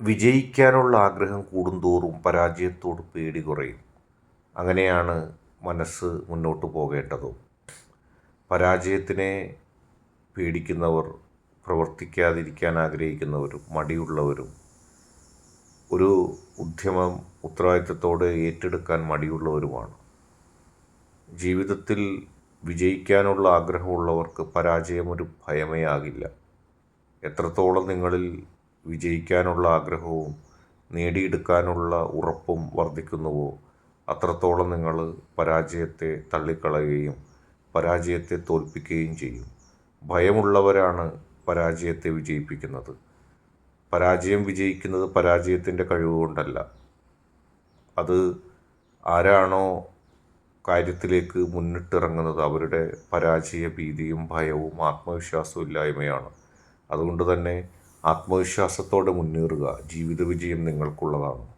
വിജയിക്കാനുള്ള ആഗ്രഹം കൂടുന്തോറും പരാജയത്തോട് പേടി കുറയും. അങ്ങനെയാണ് മനസ്സ് മുന്നോട്ട് പോകേണ്ടതും. പരാജയത്തിനെ പേടിക്കുന്നവർ പ്രവർത്തിക്കാതിരിക്കാൻ ആഗ്രഹിക്കുന്നവരും മടിയുള്ളവരും ഒരു ഉദ്യമം ഉത്തരവാദിത്തത്തോടെ ഏറ്റെടുക്കാൻ മടിയുള്ളവരുമാണ്. ജീവിതത്തിൽ വിജയിക്കാനുള്ള ആഗ്രഹമുള്ളവർക്ക് പരാജയം ഒരു ഭയമേ ആകില്ല. എത്രത്തോളം നിങ്ങളിൽ വിജയിക്കാനുള്ള ആഗ്രഹവും നേടിയെടുക്കാനുള്ള ഉറപ്പും വർദ്ധിക്കുന്നുവോ? അത്രത്തോളം നിങ്ങൾ പരാജയത്തെ തള്ളിക്കളയുകയും പരാജയത്തെ തോൽപ്പിക്കുകയും ചെയ്യും. ഭയമുള്ളവരാണ് പരാജയത്തെ വിജയിപ്പിക്കുന്നത്. പരാജയം വിജയിക്കുന്നത് പരാജയത്തിന്റെ കഴിവ് കൊണ്ടല്ല അത് ആരാണോ കാര്യത്തിലേക്ക് മുന്നിട്ടിറങ്ങുന്നത് അവരുടെ പരാജയ ഭീതിയും ഭയവും ആത്മവിശ്വാസവും ഇല്ലായ്മയാണ്. അതുകൊണ്ട് തന്നെ ആത്മവിശ്വാസത്തോടെ മുന്നേറുക. ജീവിത വിജയം നിങ്ങൾക്കുള്ളതാണ്.